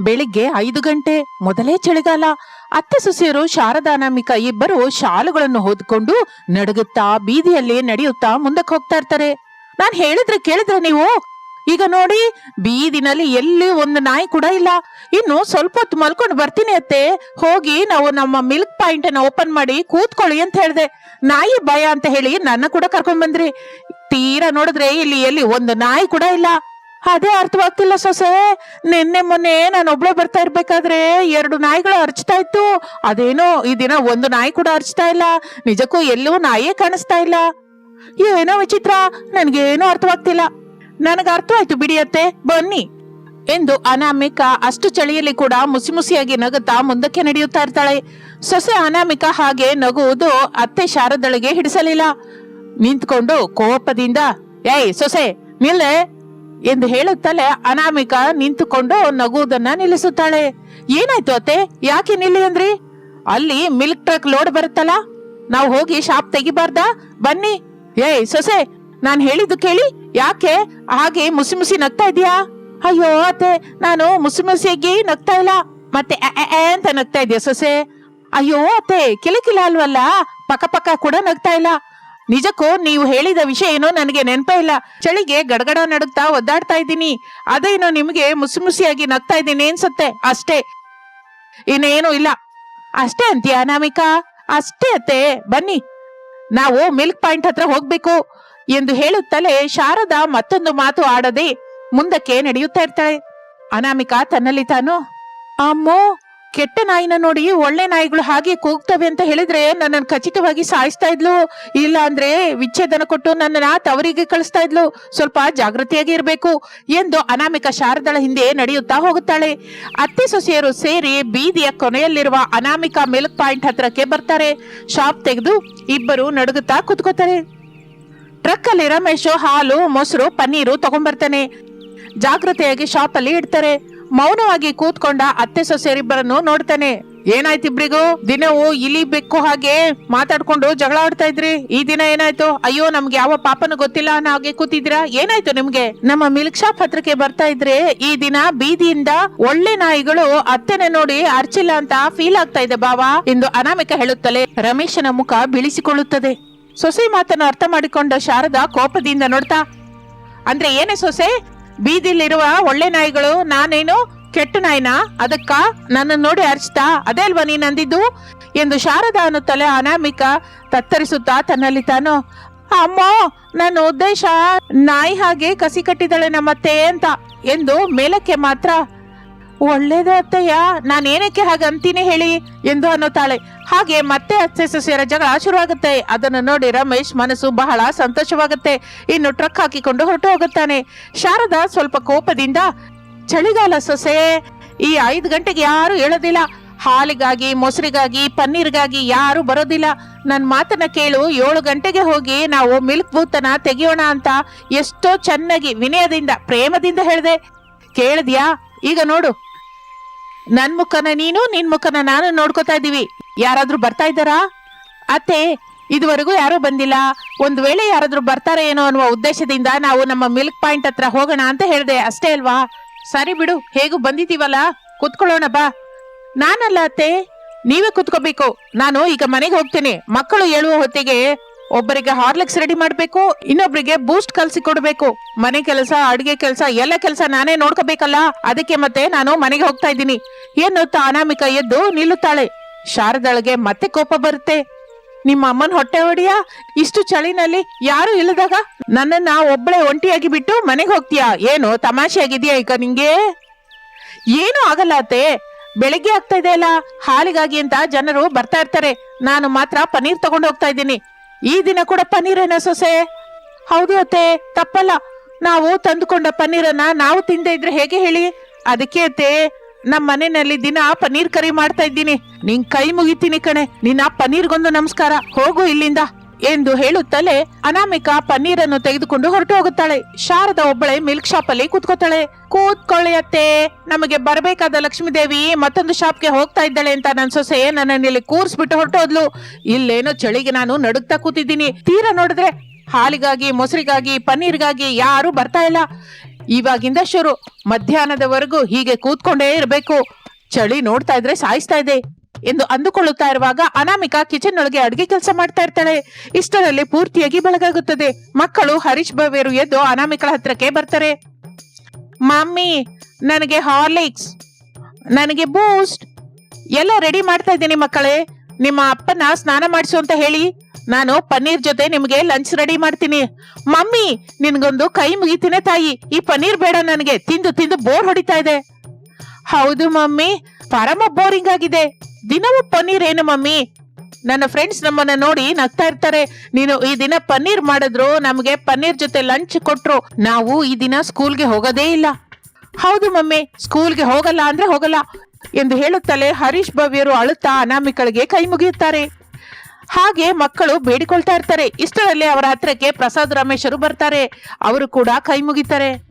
ಬೆಳಿಗ್ಗೆ ಐದು ಗಂಟೆ ಮೊದಲೇ ಚಳಿಗಾಲ. ಅತ್ತೆ ಸೊಸೆಯರು, ಶಾರದಾ ಅನಾಮಿಕ ಇಬ್ಬರು ಶಾಲುಗಳನ್ನು ಹೊದ್ಕೊಂಡು ನಡುಗುತ್ತಾ ಬೀದಿಯಲ್ಲಿ ನಡೆಯುತ್ತಾ ಮುಂದಕ್ಕೆ ಹೋಗ್ತಾ ಇರ್ತಾರೆ. ನಾನ್ ಹೇಳಿದ್ರೆ ಕೇಳಿದ್ರೆ ನೀವು? ಈಗ ನೋಡಿ, ಬೀದಿನಲ್ಲಿ ಎಲ್ಲಿ ಒಂದು ನಾಯಿ ಕೂಡ ಇಲ್ಲ. ಇನ್ನು ಸ್ವಲ್ಪ ಹೊತ್ತು ಮಲ್ಕೊಂಡು ಬರ್ತೀನಿ ಅತ್ತೆ. ಹೋಗಿ ನಾವು ನಮ್ಮ ಮಿಲ್ಕ್ ಪಾಯಿಂಟ್ ಅನ್ನ ಓಪನ್ ಮಾಡಿ ಕೂತ್ಕೊಳ್ಳಿ ಅಂತ ಹೇಳ್ದೆ. ನಾಯಿ ಭಯ ಅಂತ ಹೇಳಿ ನನ್ನ ಕೂಡ ಕರ್ಕೊಂಡ್ ಬಂದ್ರಿ. ತೀರಾ ನೋಡಿದ್ರೆ ಇಲ್ಲಿ ಎಲ್ಲಿ ಒಂದು ನಾಯಿ ಕೂಡ ಇಲ್ಲ. ಅದೇ ಅರ್ಥವಾಗ್ತಿಲ್ಲ ಸೊಸೆ. ನಿನ್ನೆ ಮೊನ್ನೆ ನಾನು ಒಬ್ಳೆ ಬರ್ತಾ ಇರ್ಬೇಕಾದ್ರೆ ಎರಡು ನಾಯಿಗಳು ಅರ್ಚ್ತಾ ಇತ್ತು. ಅದೇನೋ ಈ ದಿನ ಒಂದು ನಾಯಿ ಕೂಡ ಅರ್ಚ್ತಾ ಇಲ್ಲ. ನಿಜಕ್ಕೂ ಎಲ್ಲೂ ನಾಯಿಯೇ ಕಾಣಿಸ್ತಾ ಇಲ್ಲ. ಏನೋ ವಿಚಿತ್ರ. ನನ್ಗೇನೂ ಅರ್ಥವಾಗ್ತಿಲ್ಲ. ನನಗೆ ಅರ್ಥವಾಯ್ತು ಬಿಡಿಯತ್ತೆ ಬನ್ನಿ. ಎಂದು ಅನಾಮಿಕ ಅಷ್ಟು ಚಳಿಯಲ್ಲಿ ಕೂಡ ಮುಸಿ ಮುಸಿಯಾಗಿ ನಗುತ್ತಾ ಮುಂದಕ್ಕೆ ನಡೆಯುತ್ತಾ ಇರ್ತಾಳೆ. ಸೊಸೆ ಅನಾಮಿಕ ಹಾಗೆ ನಗುವುದು ಅತ್ತೆ ಶಾರದಳಿಗೆ ಹಿಡಿಸಲಿಲ್ಲ. ನಿಂತ್ಕೊಂಡು ಕೋಪದಿಂದ, ಏಯ್ ಸೊಸೆ, ನಿಲ್ಲೆ. ಎಂದು ಹೇಳುತ್ತಲೇ ಅನಾಮಿಕ ನಿಂತುಕೊಂಡು ನಗುವುದನ್ನ ನಿಲ್ಲಿಸುತ್ತಾಳೆ. ಏನಾಯ್ತು ಅತ್ತೆ? ಯಾಕೆ ನಿಲ್ಲಿ ಅಂದ್ರಿ? ಅಲ್ಲಿ ಮಿಲ್ಕ್ ಟ್ರಕ್ ಲೋಡ್ ಬರುತ್ತಲ್ಲ? ನಾವು ಹೋಗಿ ಶಾಪ್ ತೆಗಿಬಾರ್ದ? ಬನ್ನಿ. ಏಯ್, ಸೊಸೆ, ನಾನು ಹೇಳಿದ್ದು ಕೇಳಿ. ಯಾಕೆ? ಹಾಗೆ ಮುಸಿ ಮುಸಿ ನಗ್ತಾ ಇದೀಯಾ ಅಯ್ಯೋ ಅತ್ತೆ, ನಾನು ಮುಸಿ ಮುಸಿಯಾಗಿ ನಗ್ತಾ ಇಲ್ಲ. ಮತ್ತೆ ಅಂತ ನಗ್ತಾ ಇದೆಯಾ ಸೊಸೆ? ಅಯ್ಯೋ ಅತ್ತೆ, ಕಿಲಕಿಲ ಅಲ್ವಲ್ಲ? ಪಕ್ಕ ಪಕ್ಕ ಕೂಡ ನಗ್ತಾ ಇಲ್ಲ. ನಿಜಕ್ಕೂ ನೀವು ಹೇಳಿದ ವಿಷಯ ಏನೋ ನನಗೆ ನೆನಪೇ ಇಲ್ಲ. ಚಳಿಗೆ ಗಡಗಡ ನಡುತ್ತಾ ಒದ್ದಾಡ್ತಾ ಇದ್ದೀನಿ. ಅದೇನೋ ನಿಮಗೆ ಮುಸಿ ಮುಸಿಯಾಗಿ ನಗ್ತಾ ಇದ್ದೀನಿ ಅನ್ಸುತ್ತೆ. ಅಷ್ಟೇ. ಇನ್ನೇನು ಇಲ್ಲ. ಅಷ್ಟೇ ಅಂತೀಯ ಅನಾಮಿಕಾ ಅಷ್ಟೇ ಅತ್ತೆ. ಬನ್ನಿ. ನಾವು ಮಿಲ್ಕ್ ಪಾಯಿಂಟ್ ಹತ್ರ ಹೋಗ್ಬೇಕು. ಎಂದು ಹೇಳುತ್ತಲೇ ಶಾರದಾ ಮತ್ತೊಂದು ಮಾತು ಆಡದೆ ಮುಂದಕ್ಕೆ ನಡೆಯುತ್ತಾ ಇರ್ತಾಳೆ. ಅನಾಮಿಕಾ ತನ್ನಲ್ಲಿ ತಾನು, ಅಮ್ಮೋ ಕೆಟ್ಟ ನಾಯಿನ ನೋಡಿ ಒಳ್ಳೆ ನಾಯಿಗಳು ಹಾಗೆ ಕೂಗ್ತವೆ ಅಂತ ಹೇಳಿದ್ರೆ ನನ್ನನ್ನು ಖಚಿತವಾಗಿ ಸಾಯಿಸ್ತಾ ಇದ್ಲು. ಇಲ್ಲ ಅಂದ್ರೆ ವಿಚ್ಛೇದನ ಕೊಟ್ಟು ನನ್ನನ್ನ ತವರಿಗೆ ಕಳಿಸ್ತಾ ಇದ್ಲು. ಸ್ವಲ್ಪ ಜಾಗೃತಿಯಾಗಿ ಇರಬೇಕು ಎಂದು ಅನಾಮಿಕ ಶಾರದಳ ಹಿಂದೆ ನಡೆಯುತ್ತಾ ಹೋಗುತ್ತಾಳೆ. ಅತ್ತೆ ಸೊಸೆಯರು ಸೇರಿ ಬೀದಿಯ ಕೊನೆಯಲ್ಲಿರುವ ಅನಾಮಿಕ ಮಿಲ್ಕ್ ಪಾಯಿಂಟ್ ಹತ್ರಕ್ಕೆ ಬರ್ತಾರೆ. ಶಾಪ್ ತೆಗೆದು ಇಬ್ಬರು ನಡುಗುತ್ತಾ ಕುತ್ಕೋತಾರೆ. ಟ್ರಕ್ ಅಲ್ಲಿ ರಮೇಶ್ ಹಾಲು, ಮೊಸರು, ಪನ್ನೀರು ತಗೊಂಡ್ಬರ್ತಾನೆ. ಜಾಗೃತೆಯಾಗಿ ಶಾಪ್ ಅಲ್ಲಿ ಇಡ್ತಾರೆ. ಮೌನವಾಗಿ ಕೂತ್ಕೊಂಡ ಅತ್ತೆ ಸೊಸೆಯರಿಬ್ಬರನ್ನು ನೋಡ್ತಾನೆ. ಏನಾಯ್ತು ಇಬ್ರಿಗೂ? ದಿನವೂ ಇಲಿ ಬೆಕ್ಕು ಹಾಗೆ ಮಾತಾಡ್ಕೊಂಡು ಜಗಳ ಆಡ್ತಾ ಇದ್ರಿ? ಈ ದಿನ ಏನಾಯ್ತು? ಅಯ್ಯೋ, ನಮ್ಗೆ ಯಾವ ಪಾಪನು ಗೊತ್ತಿಲ್ಲ ಅನ್ನೋ ಹಾಗೆ ಕೂತಿದ್ದೀರಾ? ಏನಾಯ್ತು ನಿಮ್ಗೆ? ನಮ್ಮ ಮಿಲ್ಕ್ ಶಾಪ್ ಹತ್ರಕ್ಕೆ ಬರ್ತಾ ಇದ್ರೆ ಈ ದಿನ ಬೀದಿಯಿಂದ ಒಳ್ಳೆ ನಾಯಿಗಳು ಅತ್ತೆನೆ ನೋಡಿ ಅರ್ಚಿಲ್ಲ ಅಂತ ಫೀಲ್ ಆಗ್ತಾ ಇದೆ ಬಾವಾ ಎಂದು ಅನಾಮಿಕ ಹೇಳುತ್ತಲೇ ರಮೇಶನ ಮುಖ ಬಿಳಿಸಿಕೊಳ್ಳುತ್ತದೆ. ಸೊಸೆ ಮಾತನ್ನು ಅರ್ಥ ಮಾಡಿಕೊಂಡ ಶಾರದಾ ಕೋಪದಿಂದ ನೋಡ್ತಾ, ಅಂದ್ರೆ ಏನೇ ಸೊಸೆ ಬೀದಿಲಿರುವ ಒಳ್ಳೆ ನಾಯಿಗಳು, ನಾನೇನು ಕೆಟ್ಟ ನಾಯಿನ? ಅದಕ್ಕ ನನ್ನ ನೋಡಿ ಅರ್ಚ್ತಾ, ಅದೇ ಅಲ್ವಾ ನೀನ್ ಅಂದಿದ್ದು ಎಂದು ಶಾರದಾ ಅನ್ನುತ್ತಲೇ ಅನಾಮಿಕ ತತ್ತರಿಸುತ್ತಾ ತನ್ನಲ್ಲಿ ತಾನು, ಅಮ್ಮ, ನನ್ನ ಉದ್ದೇಶ ನಾಯಿ ಹಾಗೆ ಕಸಿ ಕಟ್ಟಿದಳೆ ನಮ್ಮತ್ತೆ ಅಂತ? ಎಂದು ಮೇಲಕ್ಕೆ ಮಾತ್ರ ಒಳ್ಳೇದು ಅತ್ತಯ್ಯ ನಾನೇನಕ್ಕೆ ಹಾಗೆ ಅಂತೀನಿ ಹೇಳಿ ಎಂದು ಅನ್ನುತ್ತಾಳೆ. ಹಾಗೆ ಮತ್ತೆ ಅತ್ತೆ ಸೊಸೆಯರ ಜಗಳ ಶುರುವಾಗುತ್ತೆ. ಅದನ್ನು ನೋಡಿ ರಮೇಶ್ ಮನಸ್ಸು ಬಹಳ ಸಂತೋಷವಾಗುತ್ತೆ. ಇನ್ನು ಟ್ರಕ್ ಹಾಕಿಕೊಂಡು ಹೊರಟು ಹೋಗುತ್ತಾನೆ. ಶಾರದಾ ಸ್ವಲ್ಪ ಕೋಪದಿಂದ, ಚಳಿಗಾಲ ಸೊಸೆ, ಈ ಐದು ಗಂಟೆಗೆ ಯಾರು ಹೇಳೋದಿಲ್ಲ. ಹಾಲಿಗಾಗಿ, ಮೊಸರಿಗಾಗಿ, ಪನ್ನೀರ್ಗಾಗಿ ಯಾರು ಬರೋದಿಲ್ಲ. ನನ್ನ ಮಾತನ್ನ ಕೇಳು, ಏಳು ಗಂಟೆಗೆ ಹೋಗಿ ನಾವು ಮಿಲ್ಕ್ ಬೂತನ ತೆಗಿಯೋಣ ಅಂತ ಎಷ್ಟೋ ಚೆನ್ನಾಗಿ ವಿನಯದಿಂದ, ಪ್ರೇಮದಿಂದ ಹೇಳ್ದೆ. ಕೇಳಿದ್ಯಾ? ಈಗ ನೋಡು. ನನ್ ಮುಖನ ನೀನು, ನಿನ್ ಮುಖನ ನಾನು ನೋಡ್ಕೋತಾ ಇದೀವಿ ಯಾರಾದ್ರೂ ಬರ್ತಾ ಇದ್ದಾರಾ? ಅತ್ತೆ, ಇದುವರೆಗೂ ಯಾರೂ ಬಂದಿಲ್ಲ. ಒಂದ್ ವೇಳೆ ಯಾರಾದ್ರೂ ಬರ್ತಾರೆ ಏನೋ ಅನ್ನುವ ಉದ್ದೇಶದಿಂದ ನಾವು ನಮ್ಮ ಮಿಲ್ಕ್ ಪಾಯಿಂಟ್ ಹತ್ರ ಹೋಗೋಣ ಅಂತ ಹೇಳಿದೆ, ಅಷ್ಟೇ ಅಲ್ವಾ? ಸರಿ ಬಿಡು, ಹೇಗೂ ಬಂದಿದ್ದೀವಲ್ಲ? ಕುತ್ಕೊಳ್ಳೋಣ ಬಾ. ನಾನಲ್ಲ ಅತ್ತೆ, ನೀವೇ ಕುತ್ಕೋಬೇಕು. ನಾನು ಈಗ ಮನೆಗೆ ಹೋಗ್ತೇನೆ. ಮಕ್ಕಳು ಹೇಳುವ ಹೊತ್ತಿಗೆ ಒಬ್ಬರಿಗೆ ಹಾರ್ಲಿಕ್ಸ್ ರೆಡಿ ಮಾಡ್ಬೇಕು ಇನ್ನೊಬ್ಬರಿಗೆ ಬೂಸ್ಟ್ ಕಲ್ಸಿ ಕೊಡ್ಬೇಕು. ಮನೆ ಕೆಲಸ, ಅಡಿಗೆ ಕೆಲಸ, ಎಲ್ಲ ಕೆಲಸ ನಾನೇ ನೋಡ್ಕೋಬೇಕಲ್ಲ? ಅದಕ್ಕೆ ಮತ್ತೆ ನಾನು ಮನೆಗೆ ಹೋಗ್ತಾ ಇದ್ದೀನಿ. ಎನ್ನುತ್ತಾ ಅನಾಮಿಕ ಎದ್ದು ನಿಲ್ಲುತ್ತಾಳೆ. ಶಾರದಳಿಗೆ ಮತ್ತೆ ಕೋಪ ಬರುತ್ತೆ. ನಿಮ್ಮ ಅಮ್ಮನ ಹೊಟ್ಟೆ ಹೊಡಿಯಾ? ಇಷ್ಟು ಚಳಿನಲ್ಲಿ ಯಾರು ಇಲ್ಲದಾಗ ನನ್ನನ್ನ ಒಬ್ಬಳೆ ಒಂಟಿಯಾಗಿ ಬಿಟ್ಟು ಮನೆಗೆ ಹೋಗ್ತೀಯಾ? ಏನು ತಮಾಷೆ ಆಗಿದ್ಯಾ ಈಗ ನಿಂಗೆ? ಏನೂ ಆಗಲ್ಲ ಅತ್ತೆ. ಬೆಳಿಗ್ಗೆ ಆಗ್ತಾ ಇದೆ ಅಲ್ಲ? ಹಾಲಿಗಾಗಿ ಅಂತ ಜನರು ಬರ್ತಾ ಇರ್ತಾರೆ. ನಾನು ಮಾತ್ರ ಪನ್ನೀರ್ ತಗೊಂಡು ಹೋಗ್ತಾ ಇದ್ದೀನಿ. ಈ ದಿನ ಕೂಡ ಪನ್ನೀರನ್ನ ಸೊಸೆ? ಹೌದು ಅತ್ತೆ, ತಪ್ಪಲ್ಲ. ನಾವು ತಂದುಕೊಂಡ ಪನ್ನೀರನ್ನ ನಾವು ತಿಂದೆ ಇದ್ರೆ ಹೇಗೆ ಹೇಳಿ? ಅದಕ್ಕೆ ಅತ್ತೆ ನಮ್ಮ ಮನೆಯಲ್ಲಿ ದಿನ ಪನ್ನೀರ್ ಕರಿ ಮಾಡ್ತಾ ಇದ್ದೀನಿ. ನಿನ್ ಕೈ ಮುಗಿತೀನಿ ಕಣೆ. ನಿನ್ನ ಪನ್ನೀರ್ಗೊಂದು ನಮಸ್ಕಾರ. ಹೋಗು ಇಲ್ಲಿಂದ. ಎಂದು ಹೇಳುತ್ತಲೇ ಅನಾಮಿಕ ಪನ್ನೀರನ್ನು ತೆಗೆದುಕೊಂಡು ಹೊರಟು ಹೋಗುತ್ತಾಳೆ. ಶಾರದ ಒಬ್ಬಳೆ ಮಿಲ್ಕ್ ಶಾಪ್ ಅಲ್ಲಿ ಕೂತ್ಕೋತಾಳೆ. ಕೂತ್ಕೊಳ್ಳಿ ಅತ್ತೆ ನಮಗೆ ಬರಬೇಕಾದ ಲಕ್ಷ್ಮೀದೇವಿ ಮತ್ತೊಂದು ಶಾಪ್ಗೆ ಹೋಗ್ತಾ ಇದ್ದಾಳೆ ಅಂತ ನನ್ ಸೊಸೆ ನನ್ನನ್ನು ಇಲ್ಲಿ ಕೂರ್ಸ್ಬಿಟ್ಟು ಹೊರಟೋದ್ಲು ಇಲ್ಲೇನೋ ಚಳಿಗೆ ನಾನು ನಡುಗ್ತಾ ಕೂತಿದ್ದೀನಿ. ತೀರಾ ನೋಡಿದ್ರೆ ಹಾಲಿಗಾಗಿ, ಮೊಸರಿಗಾಗಿ, ಪನ್ನೀರ್ಗಾಗಿ ಯಾರು ಬರ್ತಾ ಇಲ್ಲ. ಇವಾಗಿಂದ ಶುರು. ಮಧ್ಯಾಹ್ನದವರೆಗೂ ಹೀಗೆ ಕೂತ್ಕೊಂಡೇ ಇರಬೇಕು. ಚಳಿ ನೋಡ್ತಾ ಇದ್ರೆ ಸಾಯಿಸ್ತಾ ಇದೆ. ಎಂದು ಅಂದುಕೊಳ್ಳುತ್ತಾ ಇರುವಾಗ ಅನಾಮಿಕಾ ಕಿಚನ್ ಒಳಗೆ ಅಡುಗೆ ಕೆಲಸ ಮಾಡ್ತಾ ಇರ್ತಾಳೆ. ಇಷ್ಟರಲ್ಲಿ ಪೂರ್ತಿಯಾಗಿ ಬೆಳಗಾಗುತ್ತದೆ. ಮಕ್ಕಳು ಹರೀಶ್ ಬವೇರು ಎದ್ದು ಅನಾಮಿಕಳ ಹತ್ರಕ್ಕೆ ಬರ್ತಾರೆ. ಮಮ್ಮಿ, ನನಗೆ ಹಾರ್ಲಿಕ್ಸ್ ನನಗೆ ಬೂಸ್ಟ್ ಎಲ್ಲ ರೆಡಿ ಮಾಡ್ತಾ ಇದ್ದೀನಿ ಮಕ್ಕಳೇ. ನಿಮ್ಮ ಅಪ್ಪನ ಸ್ನಾನ ಮಾಡಿಸು ಅಂತ ಹೇಳಿ. ನಾನು ಪನ್ನೀರ್ ಜೊತೆ ನಿಮಗೆ ಲಂಚ್ ರೆಡಿ ಮಾಡ್ತೀನಿ. ಮಮ್ಮಿ, ನಿನ್ಗೊಂದು ಕೈ ಮುಗಿತೀನಿ ತಾಯಿ. ಈ ಪನ್ನೀರ್ ಬೇಡ ನನಗೆ. ತಿಂದು ತಿಂದು ಬೋರ್ ಹೊಡಿತಾ ಇದೆ. ಹೌದು ಮಮ್ಮಿ, ಪರಮ ಬೋರಿಂಗ್ ಆಗಿದೆ. ದಿನವೂ ಪನ್ನೀರ್ ಏನು ಮಮ್ಮಿ? ನನ್ನ ಫ್ರೆಂಡ್ಸ್ ನಮ್ಮನ್ನ ನೋಡಿ ನಗ್ತಾ ಇರ್ತಾರೆ. ನೀನು ಈ ದಿನ ಪನ್ನೀರ್ ಮಾಡಿದ್ರು, ನಮಗೆ ಪನ್ನೀರ್ ಜೊತೆ ಲಂಚ್ ಕೊಟ್ರು. ನಾವು ಈ ದಿನ ಸ್ಕೂಲ್ಗೆ ಹೋಗೋದೇ ಇಲ್ಲ. ಹೌದು ಮಮ್ಮಿ ಸ್ಕೂಲ್ಗೆ ಹೋಗಲ್ಲ ಅಂದ್ರೆ ಹೋಗಲ್ಲ. ಎಂದು ಹೇಳುತ್ತಲೇ ಹರೀಶ್ ಭವ್ಯರು ಅಳುತ್ತಾ ಅನಾಮಿಕಳಿಗೆ ಕೈ ಮುಗಿಯುತ್ತಾರೆ. ಹಾಗೆ ಮಕ್ಕಳು ಬೇಡಿಕೊಳ್ತಾ ಇರ್ತಾರೆ. ಇಷ್ಟರಲ್ಲಿ ಅವರ ಹತ್ರಕ್ಕೆ ಪ್ರಸಾದ್ ರಮೇಶರು ಬರ್ತಾರೆ. ಅವರು ಕೂಡ ಕೈ ಮುಗಿತಾರೆ.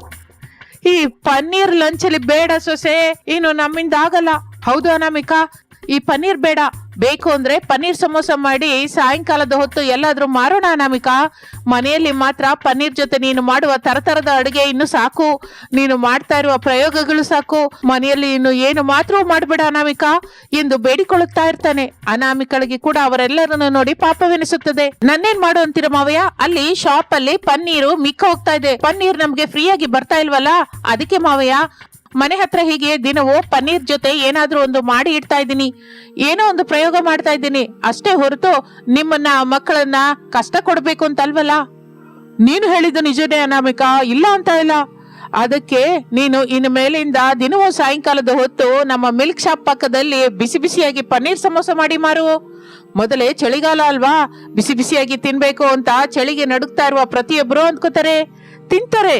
ಈ ಪನ್ನೀರ್ ಲಂಚ್ ಅಲ್ಲಿ ಬೇಡ ಸೊಸೆ, ಇನ್ನು ನಮ್ಮಿಂದ ಆಗಲ್ಲ. ಹೌದು ಅನಾಮಿಕಾ ಈ ಪನ್ನೀರ್ ಬೇಡ, ಬೇಕು ಅಂದ್ರೆ ಪನ್ನೀರ್ ಸಮೋಸ ಮಾಡಿ ಸಾಯಂಕಾಲದ ಹೊತ್ತು ಎಲ್ಲಾದ್ರೂ ಮಾರೋಣ ಅನಾಮಿಕಾ. ಮನೆಯಲ್ಲಿ ಮಾತ್ರ ಪನ್ನೀರ್ ಜೊತೆ ನೀನು ಮಾಡುವ ತರತರದ ಅಡುಗೆ ಇನ್ನು ಸಾಕು. ನೀನು ಮಾಡ್ತಾ ಇರುವ ಪ್ರಯೋಗಗಳು ಸಾಕು. ಮನೆಯಲ್ಲಿ ಇನ್ನು ಏನು ಮಾತ್ರ ಮಾಡಬೇಡ ಅನಾಮಿಕಾ. ಎಂದು ಬೇಡಿಕೊಳ್ಳುತ್ತಾ ಇರ್ತಾನೆ. ಅನಾಮಿಕಳಿಗೆ ಕೂಡ ಅವರೆಲ್ಲರನ್ನು ನೋಡಿ ಪಾಪವೆನಿಸುತ್ತದೆ. ನನ್ನೇನ್ ಮಾಡು ಅಂತೀರ ಮಾವಯ್ಯ? ಅಲ್ಲಿ ಶಾಪ್ ಅಲ್ಲಿ ಪನ್ನೀರು ಮಿಕ್ಕ ಹೋಗ್ತಾ ಇದೆ. ಪನ್ನೀರ್ ನಮ್ಗೆ ಫ್ರೀಯಾಗಿ ಬರ್ತಾ ಇಲ್ವಲ್ಲ? ಅದಕ್ಕೆ ಮಾವಯ್ಯ ಮನೆ ಹತ್ರ ಹೀಗೆ ದಿನವೂ ಪನ್ನೀರ್ ಜೊತೆ ಏನಾದ್ರೂ ಒಂದು ಮಾಡಿ ಇಡ್ತಾ ಇದ್ದೀನಿ. ಏನೋ ಒಂದು ಪ್ರಯೋಗ ಮಾಡ್ತಾ ಇದ್ದೀನಿ. ಅಷ್ಟೇ ಹೊರತು ನಿಮ್ಮನ್ನ ಮಕ್ಕಳನ್ನ ಕಷ್ಟ ಕೊಡ್ಬೇಕು ಅಂತಲ್ವಲ್ಲ? ನೀನು ಹೇಳಿದ್ದು ನಿಜನೇ ಅನಾಮಿಕಾ. ಇಲ್ಲ ಅಂತ ಇಲ್ಲ ಅದಕ್ಕೆ ನೀನು ಇನ್ನು ಮೇಲಿಂದ ದಿನವೂ ಸಾಯಂಕಾಲದ ಹೊತ್ತು ನಮ್ಮ ಮಿಲ್ಕ್ ಶಾಪ್ ಪಕ್ಕದಲ್ಲಿ ಬಿಸಿ ಬಿಸಿಯಾಗಿ ಪನ್ನೀರ್ ಸಮೋಸ ಮಾಡಿ ಮಾರು. ಮೊದಲೇ ಚಳಿಗಾಲ ಅಲ್ವಾ? ಬಿಸಿ ಬಿಸಿಯಾಗಿ ತಿನ್ಬೇಕು ಅಂತ ಚಳಿಗೆ ನಡುಕ್ತಾ ಇರುವ ಪ್ರತಿಯೊಬ್ಬರು ಅಂದ್ಕೋತಾರೆ. ತಿಂತಾರೆ.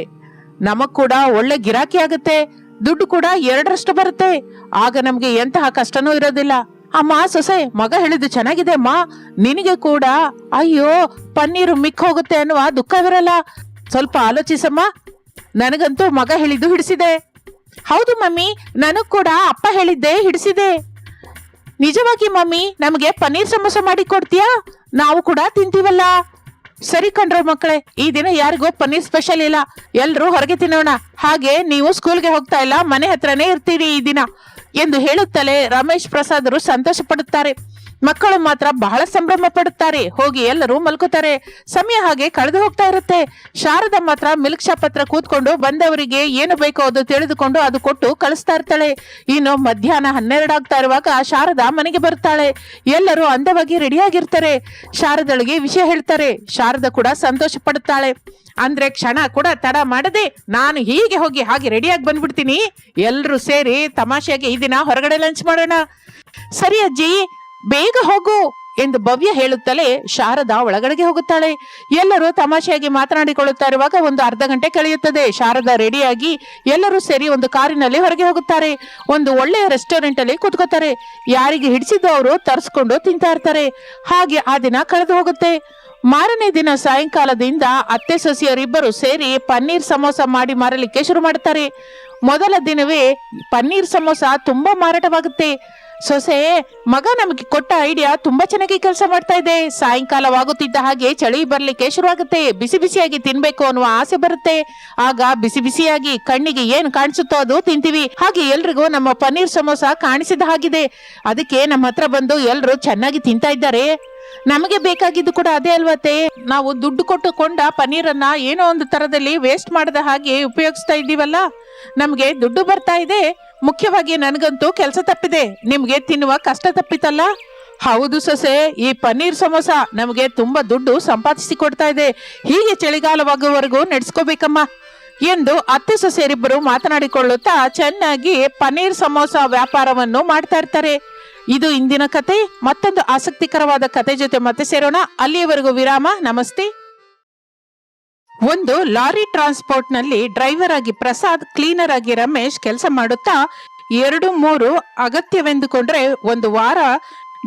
ನಮಗ್ ಕೂಡ ಒಳ್ಳೆ ಗಿರಾಕಿ ಆಗುತ್ತೆ. ದುಡ್ಡು ಕೂಡ ಎರಡರಷ್ಟು ಬರುತ್ತೆ. ಆಗ ನಮ್ಗೆ ಎಂತಹ ಕಷ್ಟನೂ ಇರೋದಿಲ್ಲ. ಅಮ್ಮ, ಸೊಸೆ, ಮಗ ಹೇಳಿದ್ದು ಚೆನ್ನಾಗಿದೆ ಅಮ್ಮ. ನಿನಗೆ ಕೂಡ, ಅಯ್ಯೋ, ಪನ್ನೀರು ಮಿಕ್ ಹೋಗುತ್ತೆ ಅನ್ನುವ ದುಃಖವಿರಲ್ಲ ಸ್ವಲ್ಪ ಆಲೋಚಿಸಮ್ಮ. ನನಗಂತೂ ಮಗ ಹೇಳಿದ್ದು ಹಿಡಿಸಿದೆ. ಹೌದು ಮಮ್ಮಿ, ನನಗ್ ಕೂಡ ಅಪ್ಪ ಹೇಳಿದ್ದೆ ಹಿಡಿಸಿದೆ. ನಿಜವಾಗಿ ಮಮ್ಮಿ, ನಮಗೆ ಪನ್ನೀರ್ ಸಮೋಸ ಮಾಡಿ ಕೊಡ್ತೀಯಾ? ನಾವು ಕೂಡ ತಿಂತೀವಲ್ಲ. ಸರಿ ಕಣ್ರ ಮಕ್ಕಳೇ, ಈ ದಿನ ಯಾರಿಗೂ ಪನ್ನೀರ್ ಸ್ಪೆಷಲ್ ಇಲ್ಲ. ಎಲ್ರು ಹೊರಗೆ ತಿನ್ನೋಣ. ಹಾಗೆ ನೀವು ಸ್ಕೂಲ್ಗೆ ಹೋಗ್ತಾ ಇಲ್ಲ, ಮನೆ ಹತ್ರನೇ ಇರ್ತೀರಿ ಈ ದಿನ. ಎಂದು ಹೇಳುತ್ತಲೇ ರಮೇಶ್ ಪ್ರಸಾದರು ಸಂತೋಷ ಪಡುತ್ತಾರೆ ಮಕ್ಕಳು ಮಾತ್ರ ಬಹಳ ಸಂಭ್ರಮ ಪಡುತ್ತಾರೆ. ಹೋಗಿ ಎಲ್ಲರೂ ಮಲ್ಕೋತಾರೆ. ಸಮಯ ಹಾಗೆ ಕಳೆದು ಹೋಗ್ತಾ ಇರುತ್ತೆ. ಶಾರದಾ ಮಾತ್ರ ಮಿಲ್ಕ್ ಶಾಪ್ ಹತ್ರ ಕೂತ್ಕೊಂಡು ಬಂದವರಿಗೆ ಏನು ಬೇಕೋ ಅದು ತಿಳಿದುಕೊಂಡು ಅದು ಕೊಟ್ಟು ಕಳಿಸ್ತಾ ಇರ್ತಾಳೆ. ಇನ್ನು ಮಧ್ಯಾಹ್ನ ಹನ್ನೆರಡಾಗ್ತಾ ಇರುವಾಗ ಶಾರದಾ ಮನೆಗೆ ಬರ್ತಾಳೆ ಎಲ್ಲರೂ ಅಂದವಾಗಿ ರೆಡಿಯಾಗಿರ್ತಾರೆ. ಶಾರದಳಿಗೆ ವಿಷಯ ಹೇಳ್ತಾರೆ. ಶಾರದ ಕೂಡ ಸಂತೋಷ ಪಡುತ್ತಾಳೆ. ಅಂದ್ರೆ ಕ್ಷಣ ಕೂಡ ತಡ ಮಾಡದೆ ನಾನು ಹೀಗೆ ಹೋಗಿ ಹಾಗೆ ರೆಡಿಯಾಗಿ ಬಂದ್ಬಿಡ್ತೀನಿ. ಎಲ್ಲರೂ ಸೇರಿ ತಮಾಷೆಯಾಗಿ ಈ ದಿನ ಹೊರಗಡೆ ಲಂಚ್ ಮಾಡೋಣ. ಸರಿ ಅಜ್ಜಿ ಬೇಗ ಹೋಗು ಎಂದು ಭವ್ಯ ಹೇಳುತ್ತಲೇ ಶಾರದಾ ಒಳಗಡೆಗೆ ಹೋಗುತ್ತಾಳೆ. ಎಲ್ಲರೂ ತಮಾಷೆಯಾಗಿ ಮಾತನಾಡಿಕೊಳ್ಳುತ್ತಾ ಇರುವಾಗ ಒಂದು ಅರ್ಧ ಗಂಟೆ ಕಳೆಯುತ್ತದೆ. ಶಾರದಾ ರೆಡಿಯಾಗಿ ಎಲ್ಲರೂ ಸೇರಿ ಒಂದು ಕಾರಿನಲ್ಲಿ ಹೊರಗೆ ಹೋಗುತ್ತಾರೆ. ಒಂದು ಒಳ್ಳೆಯ ರೆಸ್ಟೋರೆಂಟ್ ಅಲ್ಲಿ ಕೂತ್ಕೋತಾರೆ. ಯಾರಿಗೆ ಹಿಡಿಸಿದ್ದು ಅವರು ತರಿಸ್ಕೊಂಡು ತಿಂತಾ ಇರ್ತಾರೆ. ಹಾಗೆ ಆ ದಿನ ಕಳೆದು ಹೋಗುತ್ತೆ. ಮಾರನೇ ದಿನ ಸಾಯಂಕಾಲದಿಂದ ಅತ್ತೆ ಸೊಸೆಯರಿಬ್ಬರು ಸೇರಿ ಪನ್ನೀರ್ ಸಮೋಸ ಮಾಡಿ ಮಾರಲಿಕ್ಕೆ ಶುರು ಮಾಡುತ್ತಾರೆ. ಮೊದಲ ದಿನವೇ ಪನ್ನೀರ್ ಸಮೋಸ ತುಂಬಾ ಮಾರಾಟವಾಗುತ್ತೆ. ಸೊಸೆ, ಮಗ ನಮಗೆ ಕೊಟ್ಟ ಐಡಿಯಾ ತುಂಬಾ ಚೆನ್ನಾಗಿ ಕೆಲಸ ಮಾಡ್ತಾ ಇದೆ. ಸಾಯಂಕಾಲವಾಗುತ್ತಿದ್ದ ಹಾಗೆ ಚಳಿ ಬರ್ಲಿಕ್ಕೆ ಶುರುವಾಗುತ್ತೆ. ಬಿಸಿ ಬಿಸಿಯಾಗಿ ತಿನ್ಬೇಕು ಅನ್ನುವ ಆಸೆ ಬರುತ್ತೆ. ಆಗ ಬಿಸಿ ಬಿಸಿಯಾಗಿ ಕಣ್ಣಿಗೆ ಏನ್ ಕಾಣಿಸುತ್ತೋ ಅದು ತಿಂತೀವಿ. ಹಾಗೆ ಎಲ್ರಿಗೂ ನಮ್ಮ ಪನ್ನೀರ್ ಸಮೋಸ ಕಾಣಿಸಿದ ಹಾಗಿದೆ. ಅದಕ್ಕೆ ನಮ್ಮ ಹತ್ರ ಬಂದು ಎಲ್ರು ಚೆನ್ನಾಗಿ ತಿಂತಾ ಇದ್ದಾರೆ. ನಮಗೆ ಬೇಕಾಗಿದ್ದು ಕೂಡ ಅದೇ ಅಲ್ವತ್ತೆ. ನಾವು ದುಡ್ಡು ಕೊಟ್ಟು ಕೊಂಡ ಪನ್ನೀರನ್ನ ಏನೋ ಒಂದು ತರದಲ್ಲಿ ವೇಸ್ಟ್ ಮಾಡದ ಹಾಗೆ ಉಪಯೋಗಿಸ್ತಾ ಇದ್ದೀವಲ್ಲ? ನಮ್ಗೆ ದುಡ್ಡು ಬರ್ತಾ ಇದೆ. ಮುಖ್ಯವಾಗಿ ನನಗಂತೂ ಕೆಲಸ ತಪ್ಪಿದೆ. ನಿಮ್ಗೆ ತಿನ್ನುವ ಕಷ್ಟ ತಪ್ಪಿತಲ್ಲ? ಹೌದು ಸೊಸೆ, ಈ ಪನ್ನೀರ್ ಸಮೋಸ ನಮಗೆ ತುಂಬಾ ದುಡ್ಡು ಸಂಪಾದಿಸಿ ಕೊಡ್ತಾ ಇದೆ. ಹೀಗೆ ಚಳಿಗಾಲವಾಗುವವರೆಗೂ ನಡೆಸ್ಕೋಬೇಕಮ್ಮ. ಎಂದು ಅತ್ತೆ ಸೊಸೆಯರಿಬ್ಬರು ಮಾತನಾಡಿಕೊಳ್ಳುತ್ತಾ ಚೆನ್ನಾಗಿ ಪನ್ನೀರ್ ಸಮೋಸ ವ್ಯಾಪಾರವನ್ನು ಮಾಡ್ತಾ ಇರ್ತಾರೆ. ಇದು ಇಂದಿನ ಕತೆ. ಮತ್ತೊಂದು ಆಸಕ್ತಿಕರವಾದ ಕತೆ ಜೊತೆ ಮತ್ತೆ ಸೇರೋಣ. ಅಲ್ಲಿಯವರೆಗೂ ವಿರಾಮ. ನಮಸ್ತೆ. ಒಂದು ಲಾರಿ ಟ್ರಾನ್ಸ್ಪೋರ್ಟ್ನಲ್ಲಿ ಡ್ರೈವರ್ ಆಗಿ ಪ್ರಸಾದ್, ಕ್ಲೀನರ್ ಆಗಿ ರಮೇಶ್ ಕೆಲಸ ಮಾಡುತ್ತಾ ಎರಡು ಮೂರು ಅಗತ್ಯವೆಂದುಕೊಂಡ್ರೆ ಒಂದು ವಾರ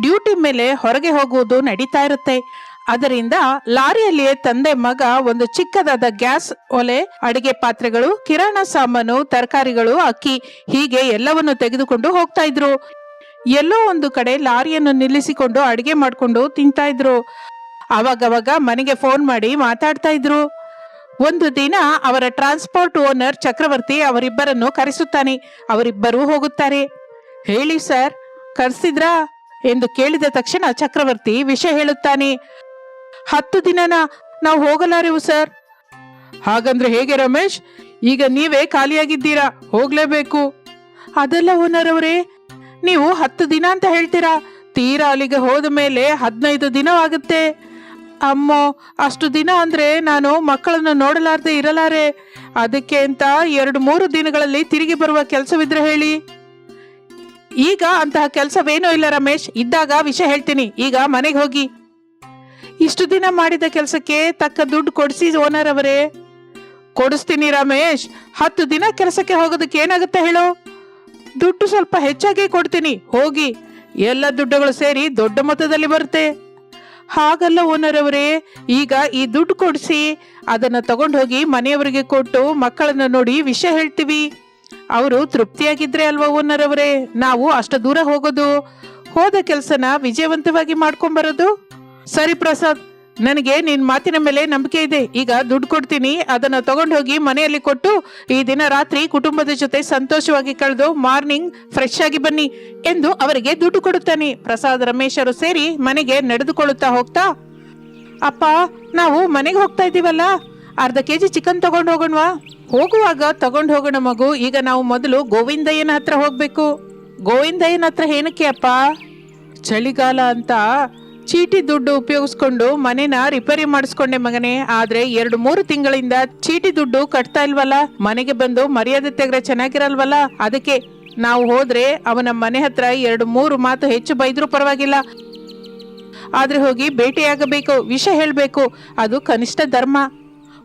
ಡ್ಯೂಟಿ ಮೇಲೆ ಹೊರಗೆ ಹೋಗುವುದು ನಡೀತಾ ಇರುತ್ತೆ. ಅದರಿಂದ ಲಾರಿಯಲ್ಲಿಯೇ ತಂದೆ ಮಗ, ಒಂದು ಚಿಕ್ಕದಾದ ಗ್ಯಾಸ್ ಒಲೆ, ಅಡಿಗೆ ಪಾತ್ರೆಗಳು, ಕಿರಾಣ ಸಾಮಾನು, ತರಕಾರಿಗಳು, ಅಕ್ಕಿ ಹೀಗೆ ಎಲ್ಲವನ್ನು ತೆಗೆದುಕೊಂಡು ಹೋಗ್ತಾ ಇದ್ರು. ಎಲ್ಲೋ ಒಂದು ಕಡೆ ಲಾರಿಯನ್ನು ನಿಲ್ಲಿಸಿಕೊಂಡು ಅಡಿಗೆ ಮಾಡಿಕೊಂಡು ತಿಂತಾ ಇದ್ರು. ಅವಾಗವಾಗ ಮನೆಗೆ ಫೋನ್ ಮಾಡಿ ಮಾತಾಡ್ತಾ ಇದ್ರು. ಒಂದು ದಿನ ಅವರ ಟ್ರಾನ್ಸ್ಪೋರ್ಟ್ ಓನರ್ ಚಕ್ರವರ್ತಿ ಅವರಿಬ್ಬರನ್ನು ಕರೆಸುತ್ತಾನೆ. ಅವರಿಬ್ಬರೂ ಹೋಗುತ್ತಾರೆ. ಹೇಳಿ ಸರ್, ಕರೆಸಿದ್ರಾ? ಎಂದು ಕೇಳಿದ ತಕ್ಷಣ ಚಕ್ರವರ್ತಿ ವಿಷಯ ಹೇಳುತ್ತಾನೆ. ಹತ್ತು ದಿನನ ನಾವು ಹೋಗಲಾರೆವು ಸರ್. ಹಾಗಂದ್ರೆ ಹೇಗೆ ರಮೇಶ್? ಈಗ ನೀವೇ ಖಾಲಿಯಾಗಿದ್ದೀರಾ? ಹೋಗ್ಲೇಬೇಕು. ಅದೆಲ್ಲ ಓನರ್ ಅವರೇ ನೀವು ಹತ್ತು ದಿನ ಅಂತ ಹೇಳ್ತೀರಾ? ತೀರಾ ಅಲ್ಲಿಗೆ ಹೋದ ಮೇಲೆ ಹದಿನೈದು ದಿನವಾಗುತ್ತೆ. ಅಮ್ಮೋ, ಅಷ್ಟು ದಿನ ಅಂದ್ರೆ ನಾನು ಮಕ್ಕಳನ್ನು ನೋಡಲಾರ್ದೆ ಇರಲಾರೆ. ಅದಕ್ಕೆ ಅಂತ ಎರಡು ಮೂರು ದಿನಗಳಲ್ಲಿ ತಿರುಗಿ ಬರುವ ಕೆಲಸವಿದ್ರೆ ಹೇಳಿ. ಈಗ ಅಂತಹ ಕೆಲಸವೇನೂ ಇಲ್ಲ ರಮೇಶ್. ಇದ್ದಾಗ ವಿಷಯ ಹೇಳ್ತೀನಿ. ಈಗ ಮನೆಗೆ ಹೋಗಿ. ಇಷ್ಟು ದಿನ ಮಾಡಿದ ಕೆಲಸಕ್ಕೆ ತಕ್ಕ ದುಡ್ಡು ಕೊಡಿಸಿ ಓನರ್ ಅವರೇ. ಕೊಡಿಸ್ತೀನಿ ರಮೇಶ್. ಹತ್ತು ದಿನ ಕೆಲಸಕ್ಕೆ ಹೋಗೋದಕ್ಕೆ ಏನಾಗುತ್ತೆ ಹೇಳು? ದುಡ್ಡು ಸ್ವಲ್ಪ ಹೆಚ್ಚಾಗಿ ಕೊಡ್ತೀನಿ. ಹೋಗಿ. ಎಲ್ಲ ದುಡ್ಡುಗಳು ಸೇರಿ ದೊಡ್ಡ ಮೊತ್ತದಲ್ಲಿ ಬರುತ್ತೆ. ಹಾಗಲ್ಲ ಓನರ್ ಅವರೇ ಈಗ ಈ ದುಡ್ಡು ಕೊಡಿಸಿ, ಅದನ್ನ ತಗೊಂಡು ಹೋಗಿ ಮನೆಯವರಿಗೆ ಕೊಟ್ಟು ಮಕ್ಕಳನ್ನ ನೋಡಿ ವಿಷಯ ಹೇಳ್ತೀವಿ. ಅವರು ತೃಪ್ತಿಯಾಗಿದ್ರೆ ಅಲ್ವಾ ಓನರ್ ಅವರೇ ನಾವು ಅಷ್ಟು ದೂರ ಹೋಗೋದು. ಹೋದ ಕೆಲಸನ ವಿಜಯವಂತವಾಗಿ ಮಾಡ್ಕೊಂಬರೋದು? ಸರಿ ಪ್ರಸಾದ್ ನನಗೆ ನಿನ್ ಮಾತಿನ ಮೇಲೆ ನಂಬಿಕೆ ಇದೆ. ಈಗ ದುಡ್ಡು ಕೊಡ್ತೀನಿ. ಅದನ್ನ ತಗೊಂಡು ಹೋಗಿ ಮನೆಯಲ್ಲಿ ಕೊಟ್ಟು ಈ ದಿನ ರಾತ್ರಿ ಕುಟುಂಬದ ಜೊತೆ ಸಂತೋಷವಾಗಿ ಕಳೆದು ಮಾರ್ನಿಂಗ್ ಫ್ರೆಶ್ ಆಗಿ ಬನ್ನಿ ಎಂದು ಅವರಿಗೆ ದುಡ್ಡು ಕೊಡುತ್ತಾನೆ. ಪ್ರಸಾದ್ ರಮೇಶರು ಸೇರಿ ಮನೆಗೆ ನಡೆದುಕೊಳ್ಳುತ್ತಾ ಹೋಗ್ತಾ, ಅಪ್ಪ, ನಾವು ಮನೆಗೆ ಹೋಗ್ತಾ ಇದ್ದೀವಲ್ಲ. ಅರ್ಧ ಕೆಜಿ ಚಿಕನ್ ತಗೊಂಡು ಹೋಗೋಣವಾ? ಹೋಗುವಾಗ ತಗೊಂಡು ಹೋಗೋಣ ಮಗು. ಈಗ ನಾವು ಮೊದಲು ಗೋವಿಂದಯ್ಯನ ಹತ್ರ ಹೋಗ್ಬೇಕು. ಗೋವಿಂದಯ್ಯನ ಹತ್ರ ಏನಕ್ಕೆ ಅಪ್ಪ? ಚಳಿಗಾಲ ಅಂತ ಚೀಟಿ ದುಡ್ಡು ಉಪಯೋಗಿಸ್ಕೊಂಡು ಮನೆನ ರಿಪೇರಿ ಮಾಡಿಸ್ಕೊಂಡೆ ಮಗನೇ. ಆದ್ರೆ ಎರಡು ಮೂರು ತಿಂಗಳಿಂದ ಚೀಟಿ ದುಡ್ಡು ಕಟ್ತಾ ಇಲ್ವಲ್ಲ? ಮನೆಗೆ ಬಂದು ಮರ್ಯಾದೆ ತೆಗ್ರೆ ಚೆನ್ನಾಗಿರಲ್ವಲ್ಲ? ಅದಕ್ಕೆ ನಾವು ಹೋದ್ರೆ ಅವನ ಮನೆ ಹತ್ರ ಎರಡು ಮೂರು ಮಾತು ಹೆಚ್ಚು ಬೈದ್ರೂ ಪರವಾಗಿಲ್ಲ. ಆದ್ರೆ ಹೋಗಿ ಭೇಟಿಯಾಗಬೇಕು, ವಿಷ ಹೇಳಬೇಕು. ಅದು ಕನಿಷ್ಠ ಧರ್ಮ.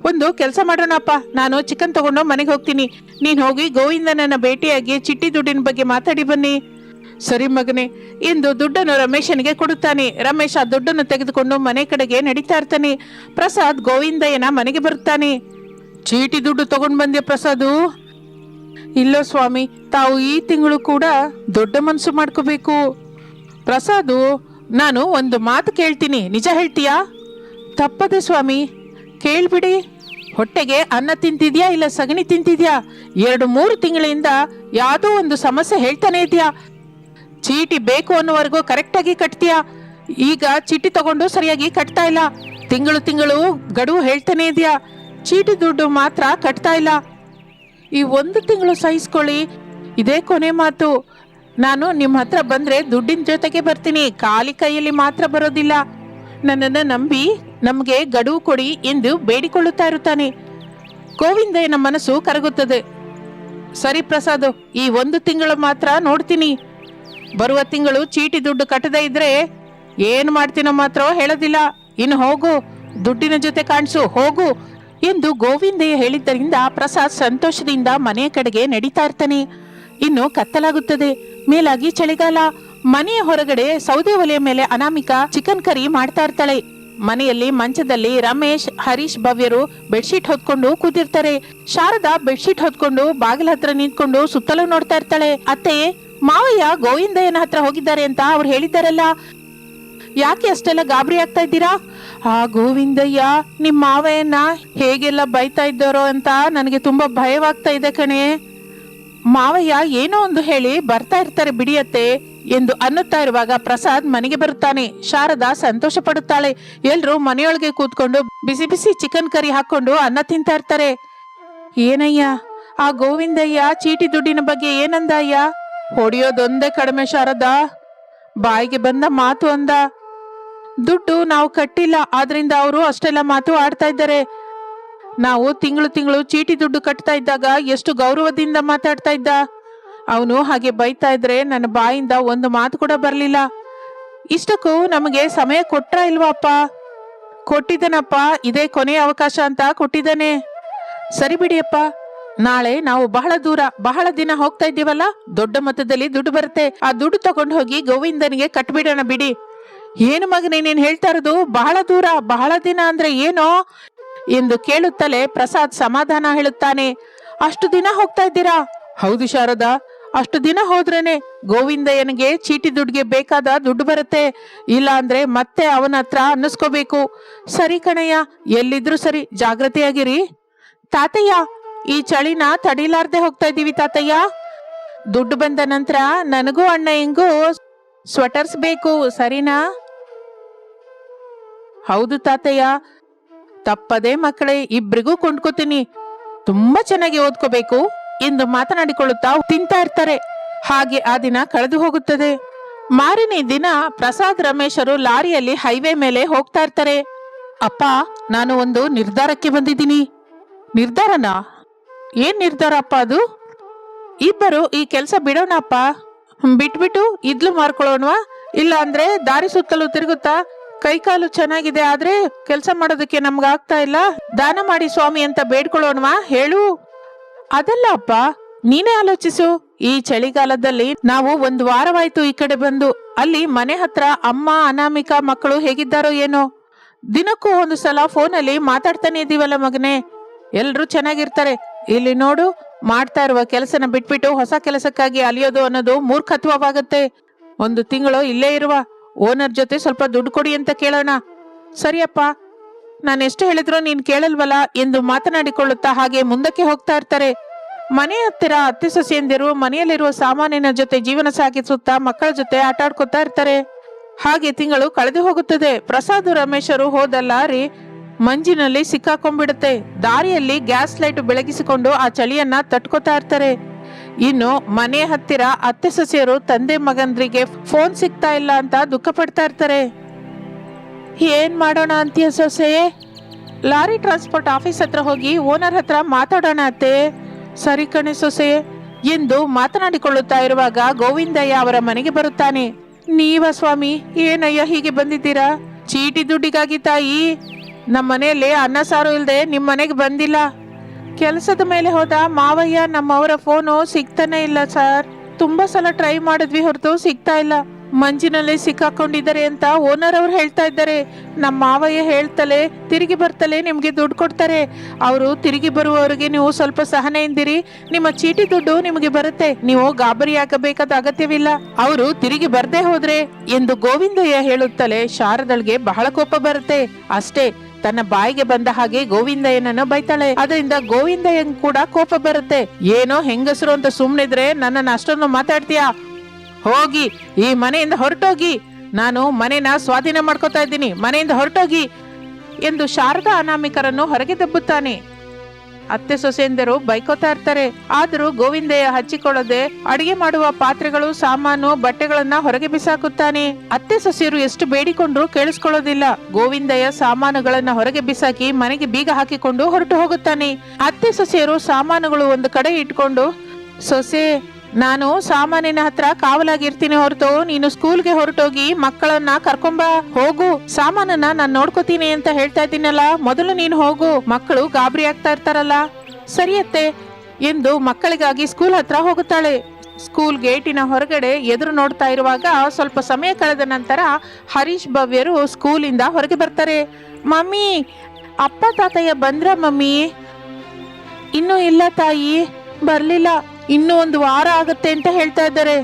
ಒಂದು ಕೆಲಸ ಮಾಡೋಣಪ್ಪ. ನಾನು ಚಿಕನ್ ತಗೊಂಡು ಮನೆಗೆ ಹೋಗ್ತೀನಿ. ನೀನ್ ಹೋಗಿ ಗೋವಿಂದನನ್ನ ಭೇಟಿಯಾಗಿ ಚಿಟ್ಟಿ ದುಡ್ಡಿನ ಬಗ್ಗೆ ಮಾತಾಡಿ ಬನ್ನಿ. ಸರಿ ಮಗನೇ, ಇಂದು ದುಡ್ಡನ್ನು ರಮೇಶನಿಗೆ ಕೊಡುತ್ತಾನೆ. ರಮೇಶ್ ದುಡ್ಡನ್ನು ತೆಗೆದುಕೊಂಡು ಮನೆ ಕಡೆಗೆ ನಡೀತಾ ಇರ್ತಾನೆ. ಪ್ರಸಾದ್ ಗೋವಿಂದಯ್ಯನ ಮನೆಗೆ ಬರುತ್ತಾನೆ. ಚೀಟಿ ದುಡ್ಡು ತಗೊಂಡ್ ಬಂದೆ ಪ್ರಸಾದು? ಇಲ್ಲೋ ಸ್ವಾಮಿ, ತಾವು ಈ ತಿಂಗಳು ಕೂಡ ದೊಡ್ಡ ಮನಸ್ಸು ಮಾಡ್ಕೋಬೇಕು. ಪ್ರಸಾದು, ನಾನು ಒಂದು ಮಾತು ಕೇಳ್ತೀನಿ. ನಿಜ ಹೇಳ್ತೀಯಾ? ತಪ್ಪದೆ ಸ್ವಾಮಿ, ಕೇಳ್ಬಿಡಿ. ಹೊಟ್ಟೆಗೆ ಅನ್ನ ತಿಂತಿದ್ಯಾ ಇಲ್ಲ ಸಗಣಿ ತಿಂತಿದ್ಯಾ? ಎರಡು ಮೂರು ತಿಂಗಳಿಂದ ಯಾವುದೋ ಒಂದು ಸಮಸ್ಯೆ ಹೇಳ್ತಾನೆ ಇದೆಯಾ? ಚೀಟಿ ಬೇಕು ಅನ್ನೋವರೆಗೂ ಕರೆಕ್ಟಾಗಿ ಕಟ್ತೀಯಾ? ಈಗ ಚೀಟಿ ತಗೊಂಡು ಸರಿಯಾಗಿ ಕಟ್ತಾ ಇಲ್ಲ. ತಿಂಗಳು ತಿಂಗಳು ಗಡುವು ಹೇಳ್ತಾನೆ ಇದೆಯಾ? ಚೀಟಿ ದುಡ್ಡು ಮಾತ್ರ ಕಟ್ತಾ ಇಲ್ಲ. ಈ ಒಂದು ತಿಂಗಳು ಸಹಿಸ್ಕೊಳ್ಳಿ. ಇದೇ ಕೊನೆ ಮಾತು. ನಾನು ನಿಮ್ಮ ಹತ್ರ ಬಂದ್ರೆ ದುಡ್ಡಿನ ಜೊತೆಗೆ ಬರ್ತೀನಿ. ಖಾಲಿ ಕೈಯಲ್ಲಿ ಮಾತ್ರ ಬರೋದಿಲ್ಲ. ನನ್ನನ್ನು ನಂಬಿ ನಮಗೆ ಗಡುವು ಕೊಡಿ ಎಂದು ಬೇಡಿಕೊಳ್ಳುತ್ತಾ ಇರುತ್ತಾನೆ. ಗೋವಿಂದಯ್ಯನ ಮನಸ್ಸು ಕರಗುತ್ತದೆ. ಸರಿ ಪ್ರಸಾದ್, ಈ ಒಂದು ತಿಂಗಳು ಮಾತ್ರ ನೋಡ್ತೀನಿ. ಬರುವ ತಿಂಗಳು ಚೀಟಿ ದುಡ್ಡು ಕಟ್ಟದೇ ಇದ್ರೆ ಏನು ಮಾಡ್ತೀನೋ ಮಾತ್ರ ಹೇಳೋದಿಲ್ಲ. ಇನ್ನು ಹೋಗು, ದುಡ್ಡಿನ ಜೊತೆ ಕಾಣಿಸು, ಹೋಗು ಎಂದು ಗೋವಿಂದಯ್ಯ ಹೇಳಿದ್ದರಿಂದ ಪ್ರಸಾದ್ ಸಂತೋಷದಿಂದ ಮನೆ ಕಡೆಗೆ ನಡೀತಾ ಇರ್ತಾನೆ. ಇನ್ನು ಕತ್ತಲಾಗುತ್ತದೆ. ಮೇಲಾಗಿ ಚಳಿಗಾಲ. ಮನೆಯ ಹೊರಗಡೆ ಸೌದೆ ಒಲೆಯ ಮೇಲೆ ಅನಾಮಿಕ ಚಿಕನ್ ಕರಿ ಮಾಡ್ತಾ ಇರ್ತಾಳೆ. ಮನೆಯಲ್ಲಿ ಮಂಚದಲ್ಲಿ ರಮೇಶ್, ಹರೀಶ್ ಭವ್ಯರು ಬೆಡ್ಶೀಟ್ ಹೊತ್ಕೊಂಡು ಕೂತಿರ್ತಾರೆ. ಶಾರದಾ ಬೆಡ್ಶೀಟ್ ಹೊತ್ಕೊಂಡು ಬಾಗಿಲ ಹತ್ರ ನಿಂತ್ಕೊಂಡು ಸುತ್ತಲೂ ನೋಡ್ತಾ ಇರ್ತಾಳೆ. ಅತ್ತೆ ಮಾವಯ್ಯ ಗೋವಿಂದಯ್ಯನ ಹತ್ರ ಹೋಗಿದ್ದಾರೆ ಅಂತ ಅವ್ರು ಹೇಳಿದ್ದಾರಲ್ಲ. ಯಾಕೆ ಅಷ್ಟೆಲ್ಲ ಗಾಬರಿ ಆಗ್ತಾ ಇದ್ದೀರಾ? ಆ ಗೋವಿಂದಯ್ಯ ನಿಮ್ಮ ಮಾವಯ್ಯನ ಹೇಗೆಲ್ಲ ಬೈತಾ ಇದ್ದಾರೋ ಅಂತ ನನಗೆ ತುಂಬಾ ಭಯವಾಗ್ತಾ ಇದೆ ಕಣೆ. ಮಾವಯ್ಯ ಏನೋ ಒಂದು ಹೇಳಿ ಬರ್ತಾ ಇರ್ತಾರೆ ಬಿಡಿಯತ್ತೆ ಎಂದು ಅನ್ನುತ್ತಾ ಇರುವಾಗ ಪ್ರಸಾದ್ ಮನೆಗೆ ಬರುತ್ತಾನೆ. ಶಾರದಾ ಸಂತೋಷ ಪಡುತ್ತಾಳೆ. ಎಲ್ರು ಮನೆಯೊಳಗೆ ಕೂತ್ಕೊಂಡು ಬಿಸಿ ಬಿಸಿ ಚಿಕನ್ ಕರಿ ಹಾಕೊಂಡು ಅನ್ನ ತಿಂತಾ ಇರ್ತಾರೆ. ಏನಯ್ಯ? ಆ ಗೋವಿಂದಯ್ಯ ಚೀಟಿ ದುಡ್ಡಿನ ಬಗ್ಗೆ ಏನಂದಯ್ಯ ಹೊಡಿಯೋದೊಂದೇ ಕಡಿಮೆ ಶಾರದಾ. ಬಾಯಿಗೆ ಬಂದ ಮಾತು ಅಂದ. ದುಡ್ಡು ನಾವು ಕಟ್ಟಿಲ್ಲ, ಆದ್ರಿಂದ ಅವರು ಅಷ್ಟೆಲ್ಲ ಮಾತು ಆಡ್ತಾ ಇದ್ದಾರೆ. ನಾವು ತಿಂಗಳು ತಿಂಗಳು ಚೀಟಿ ದುಡ್ಡು ಕಟ್ತಾ ಇದ್ದಾಗ ಎಷ್ಟು ಗೌರವದಿಂದ ಮಾತಾಡ್ತಾ ಇದ್ದ. ಅವನು ಹಾಗೆ ಬೈತಾ ಇದ್ರೆ ನನ್ನ ಬಾಯಿಂದ ಒಂದು ಮಾತು ಕೂಡ ಬರಲಿಲ್ಲ. ಇಷ್ಟಕ್ಕೂ ನಮಗೆ ಸಮಯ ಕೊಟ್ರ ಇಲ್ವಾಪ್ಪ ಕೊಟ್ಟಿದ್ದಾನಪ್ಪ, ಇದೇ ಕೊನೆಯ ಅವಕಾಶ ಅಂತ ಕೊಟ್ಟಿದ್ದಾನೆ. ಸರಿ ಬಿಡಿಯಪ್ಪ ನಾಳೆ ನಾವು ಬಹಳ ದೂರ, ಬಹಳ ದಿನ ಹೋಗ್ತಾ ಇದ್ದೀವಲ್ಲ? ದೊಡ್ಡ ಮೊತ್ತದಲ್ಲಿ ದುಡ್ಡು ಬರುತ್ತೆ. ಆ ದುಡ್ಡು ತಗೊಂಡು ಹೋಗಿ ಗೋವಿಂದನಿಗೆ ಕಟ್ಬಿಡೋಣ ಬಿಡಿ. ಏನು ಮಗನೇ, ನೀನ್ ಹೇಳ್ತಾ ಇರೋದು ಬಹಳ ದೂರ, ಬಹಳ ದಿನ ಅಂದ್ರೆ ಏನೋ? ಎಂದು ಕೇಳುತ್ತಲೇ ಪ್ರಸಾದ್ ಸಮಾಧಾನ ಹೇಳುತ್ತಾನೆ. ಅಷ್ಟು ದಿನ ಹೋಗ್ತಾ ಇದ್ದೀರಾ? ಹೌದು ಶಾರದಾ. ಅಷ್ಟು ದಿನ ಹೋದ್ರೇನೆ ಗೋವಿಂದಯ್ಯನಿಗೆ ಚೀಟಿ ದುಡ್ಡಿಗೆ ಬೇಕಾದ ದುಡ್ಡು ಬರುತ್ತೆ. ಇಲ್ಲ ಅಂದ್ರೆ ಮತ್ತೆ ಅವನ ಹತ್ರ ಅನ್ನಿಸ್ಕೋಬೇಕು. ಸರಿ ಕಣಯ್ಯ, ಎಲ್ಲಿದ್ರು ಸರಿ, ಜಾಗ್ರತೆಯಾಗಿರಿ. ತಾತಯ್ಯ ಈ ಚಳಿನ ತಡಿಲಾರ್ದೆ ಹೋಗ್ತಾ ಇದ್ದೀವಿ ತಾತಯ್ಯ. ದುಡ್ಡು ಬಂದ ನಂತರ ನನಗೂ ಅಣ್ಣ ಹೆಂಗೂ ಸ್ವೆಟರ್ಸ್ ಬೇಕು, ಸರಿನಾ? ಹೌದು ತಾತಯ್ಯ. ತಪ್ಪದೆ ಮಕ್ಕಳೇ, ಇಬ್ರಿಗೂ ಕೊಂಡ್ಕೋತೀನಿ. ತುಂಬಾ ಚೆನ್ನಾಗಿ ಓದ್ಕೋಬೇಕು. ಎಂದು ಮಾತನಾಡಿಕೊಳ್ಳುತ್ತಾ ತಿಂತಾ ಇರ್ತಾರೆ. ಹಾಗೆ ಆ ದಿನ ಕಳೆದು ಹೋಗುತ್ತದೆ. ಮಾರನೇ ದಿನ ಪ್ರಸಾದ್ ರಮೇಶರು ಲಾರಿಯಲ್ಲಿ ಹೈವೇ ಮೇಲೆ ಹೋಗ್ತಾ ಇರ್ತಾರೆ. ಅಪ್ಪ, ನಾನು ಒಂದು ನಿರ್ಧಾರಕ್ಕೆ ಬಂದಿದ್ದೀನಿ. ನಿರ್ಧಾರನಾ? ಏನ್ ನಿರ್ಧಾರಪ್ಪ ಅದು? ಇಬ್ಬರು ಈ ಕೆಲಸ ಬಿಡೋಣಪ್ಪ. ಬಿಟ್ಬಿಟ್ಟು ಇದ್ಲು ಮಾರ್ಕೊಳ್ಳೋಣವಾ? ಇಲ್ಲ ಅಂದ್ರೆ ದಾರಿ ಸುತ್ತಲೂ ತಿರುಗುತ್ತಾ? ಕೈಕಾಲು ಚೆನ್ನಾಗಿದೆ ಆದ್ರೆ ಕೆಲಸ ಮಾಡೋದಕ್ಕೆ ನಮ್ಗೆ ಆಗ್ತಾ ಇಲ್ಲ. ದಾನ ಮಾಡಿ ಸ್ವಾಮಿ ಅಂತ ಬೇಡ್ಕೊಳ್ಳೋಣವಾ? ಹೇಳು. ಅದಲ್ಲ ಅಪ್ಪ, ನೀನೇ ಆಲೋಚಿಸು. ಈ ಚಳಿಗಾಲದಲ್ಲಿ ನಾವು ಒಂದು ವಾರವಾಯ್ತು ಈ ಕಡೆ ಬಂದು, ಅಲ್ಲಿ ಮನೆ ಹತ್ರ ಅಮ್ಮ, ಅನಾಮಿಕಾ ಮಕ್ಕಳು ಹೇಗಿದ್ದಾರೋ ಏನೋ. ದಿನಕ್ಕೂ ಒಂದು ಸಲ ಫೋನಲ್ಲಿ ಮಾತಾಡ್ತಾನೆ ಇದೀವಲ್ಲ ಮಗನೇ. ಎಲ್ರೂ ಚೆನ್ನಾಗಿರ್ತಾರೆ. ಇಲ್ಲಿ ನೋಡು, ಮಾಡ್ತಾ ಇರುವ ಕೆಲಸನ ಬಿಟ್ಬಿಟ್ಟು ಹೊಸ ಕೆಲಸಕ್ಕಾಗಿ ಅಲಿಯೋದು ಅನ್ನೋದು ಮೂರ್ಖತ್ವವಾಗತ್ತೆ. ಒಂದು ತಿಂಗಳು ಇಲ್ಲೇ ಇರುವ ಓನರ್ ಜೊತೆ ಸ್ವಲ್ಪ ದುಡ್ಡು ಕೊಡಿ ಅಂತ ಕೇಳೋಣ. ಸರಿಯಪ್ಪ, ನಾನು ಎಷ್ಟು ಹೇಳಿದ್ರು ನೀನ್ ಕೇಳಲ್ವಲ್ಲ ಎಂದು ಮಾತನಾಡಿಕೊಳ್ಳುತ್ತಾ ಹಾಗೆ ಮುಂದಕ್ಕೆ ಹೋಗ್ತಾ ಇರ್ತಾರೆ. ಮನೆ ಹತ್ತಿರ ಅತ್ತೆ ಸೊಸೆಯಂದಿರು ಮನೆಯಲ್ಲಿರುವ ಸಾಮಾನಿನ ಜೊತೆ ಜೀವನ ಸಾಗಿಸುತ್ತಾ ಮಕ್ಕಳ ಜೊತೆ ಆಟ ಆಡ್ಕೊತಾ ಇರ್ತಾರೆ. ಹಾಗೆ ತಿಂಗಳು ಕಳೆದು ಹೋಗುತ್ತದೆ. ಪ್ರಸಾದ್, ರಮೇಶರು ಹೋದ ಲಾರಿ ಮಂಜಿನಲ್ಲಿ ಸಿಕ್ಕಾಕೊಂಡ್ಬಿಡುತ್ತೆ. ದಾರಿಯಲ್ಲಿ ಗ್ಯಾಸ್ ಲೈಟ್ ಬೆಳಗಿಸಿಕೊಂಡು ಆ ಚಳಿಯನ್ನ ತಟ್ಕೋತಾ ಇರ್ತಾರೆ. ಇನ್ನು ಮನೆ ಹತ್ತಿರ ಅತ್ತೆ ಸೊಸೆಯರು ತಂದೆ ಮಗಂದ್ರಿಗೆ ಫೋನ್ ಸಿಗ್ತಾ ಇಲ್ಲ ಅಂತ ದುಃಖ ಪಡ್ತಾ ಇರ್ತಾರೆ. ಏನ್ ಮಾಡೋಣ ಅಂತೀಯ ಸೊಸೆ? ಲಾರಿ ಟ್ರಾನ್ಸ್ಪೋರ್ಟ್ ಆಫೀಸ್ ಹತ್ರ ಹೋಗಿ ಓನರ್ ಹತ್ರ ಮಾತಾಡೋಣ ಅತ್ತೆ. ಸರಿ ಕಣೆ ಸೊಸೆ. ಎಂದು ಮಾತನಾಡಿಕೊಳ್ಳುತ್ತಾ ಇರುವಾಗ ಗೋವಿಂದಯ್ಯ ಅವರ ಮನೆಗೆ ಬರುತ್ತಾನೆ. ನೀವ ಸ್ವಾಮಿ, ಏನಯ್ಯ ಹೀಗೆ ಬಂದಿದ್ದೀರಾ? ಚೀಟಿ ದುಡ್ಡಿಗಾಗಿ ತಾಯಿ. ನಮ್ಮ ಮನೆಯಲ್ಲಿ ಅನ್ನ ಸಾರು ಇಲ್ಲದೆ ನಿಮ್ಮ ಮನೆಗೆ ಬಂದಿಲ್ಲ. ಕೆಲಸದ ಮೇಲೆ ಹೋದ ಮಾವಯ್ಯ ನಮ್ಮವರ ಫೋನು ಸಿಗ್ತಾನೆ ಇಲ್ಲ ಸರ್ ತುಂಬಾ ಸಲ ಟ್ರೈ ಮಾಡಿದ್ವಿ ಹೊರತು ಸಿಗ್ತಾ ಇಲ್ಲ. ಮಂಜಿನಲ್ಲಿ ಸಿಕ್ಕಾಕೊಂಡಿದ್ದಾರೆ ಅಂತ ಓನರ್ ಅವ್ರು ಹೇಳ್ತಾ ಇದ್ದಾರೆ. ನಮ್ಮ ಮಾವಯ್ಯ ಹೇಳ್ತಲೇ, ತಿರುಗಿ ಬರ್ತಲೇ ನಿಮಗೆ ದುಡ್ಡು ಕೊಡ್ತಾರೆ. ಅವರು ತಿರುಗಿ ಬರುವವರಿಗೆ ನೀವು ಸ್ವಲ್ಪ ಸಹನೆಯಿಂದಿರಿ ನಿಮ್ಮ ಚೀಟಿ ದುಡ್ಡು ನಿಮಗೆ ಬರುತ್ತೆ. ನೀವು ಗಾಬರಿ ಆಗಬೇಕಾದ ಅಗತ್ಯವಿಲ್ಲ. ಅವರು ತಿರುಗಿ ಬರ್ದೇ ಹೋದ್ರೆ ಎಂದು ಗೋವಿಂದಯ್ಯ ಹೇಳುತ್ತಲೇ ಶಾರದಳಿಗೆ ಬಹಳ ಕೋಪ ಬರುತ್ತೆ. ಅಷ್ಟೇ ತನ್ನ ಬಾಯಿಗೆ ಬಂದ ಹಾಗೆ ಗೋವಿಂದಯ್ಯನನ್ನು ಬೈತಾಳೆ. ಅದರಿಂದ ಗೋವಿಂದಯ್ಯನ್ ಕೂಡ ಕೋಪ ಬರುತ್ತೆ. ಏನೋ ಹೆಂಗಸರು ಅಂತ ಸುಮ್ನಿದ್ರೆ ನನ್ನನ್ನು ಅಷ್ಟೊಂದು ಮಾತಾಡ್ತೀಯಾ? ಹೋಗಿ, ಈ ಮನೆಯಿಂದ ಹೊರಟೋಗಿ. ನಾನು ಮನೆನ ಸ್ವಾಧೀನ ಮಾಡ್ಕೋತಾ ಇದ್ದೀನಿ. ಮನೆಯಿಂದ ಹೊರಟೋಗಿ. ಎಂದು ಶಾರದಾ ಅನಾಮಿಕರನ್ನು ಹೊರಗೆ ದಬ್ಬುತ್ತಾನೆ. ಅತ್ತೆ ಸೊಸೆಯಂದರು ಬೈಕೋತಾ ಇರ್ತಾರೆ. ಆದರೂ ಗೋವಿಂದಯ್ಯ ಹಚ್ಚಿಕೊಳ್ಳದೆ ಅಡಿಗೆ ಮಾಡುವ ಪಾತ್ರೆಗಳು, ಸಾಮಾನು, ಬಟ್ಟೆಗಳನ್ನ ಹೊರಗೆ ಬಿಸಾಕುತ್ತಾನೆ. ಅತ್ತೆ ಸೊಸೆಯರು ಎಷ್ಟು ಬೇಡಿಕೊಂಡ್ರು ಕೇಳಿಸ್ಕೊಳ್ಳೋದಿಲ್ಲ. ಗೋವಿಂದಯ್ಯ ಸಾಮಾನುಗಳನ್ನ ಹೊರಗೆ ಬಿಸಾಕಿ ಮನೆಗೆ ಬೀಗ ಹಾಕಿಕೊಂಡು ಹೊರಟು ಹೋಗುತ್ತಾನೆ. ಅತ್ತೆ ಸೊಸೆಯರು ಸಾಮಾನುಗಳು ಒಂದು ಕಡೆ ಇಟ್ಕೊಂಡು, ಸೊಸೆ ನಾನು ಸಾಮಾನಿನ ಹತ್ರ ಕಾವಲಾಗಿರ್ತೀನಿ ಹೊರತು, ನೀನು ಸ್ಕೂಲ್ಗೆ ಹೊರಟೋಗಿ ಮಕ್ಕಳನ್ನ ಕರ್ಕೊಂಬ, ಹೋಗು. ಸಾಮಾನನ್ನ ನಾನ್ ನೋಡ್ಕೋತೀನಿ ಅಂತ ಹೇಳ್ತಾ ಇದ್ದೀನಲ್ಲ, ಮೊದಲು ನೀನು ಹೋಗು. ಮಕ್ಕಳು ಗಾಬರಿ ಆಗ್ತಾ ಇರ್ತಾರಲ್ಲ. ಸರಿಯತ್ತೆ ಎಂದು ಮಕ್ಕಳಿಗಾಗಿ ಸ್ಕೂಲ್ ಹತ್ರ ಹೋಗುತ್ತಾಳೆ. ಸ್ಕೂಲ್ ಗೇಟಿನ ಹೊರಗಡೆ ಎದುರು ನೋಡ್ತಾ ಇರುವಾಗ ಸ್ವಲ್ಪ ಸಮಯ ಕಳೆದ ನಂತರ ಹರೀಶ್ ಭವ್ಯರು ಸ್ಕೂಲಿಂದ ಹೊರಗೆ ಬರ್ತಾರೆ. ಮಮ್ಮಿ, ಅಪ್ಪ ತಾತಯ್ಯ ಬಂದ್ರ ಮಮ್ಮಿ? ಇನ್ನೂ ಇಲ್ಲ ತಾಯಿ, ಬರ್ಲಿಲ್ಲ. ಇನ್ನೂ ಒಂದು ವಾರ ಆಗುತ್ತೆ ಅಂತ ಹೇಳ್ತಾ ಇದ್ದಾರೆ.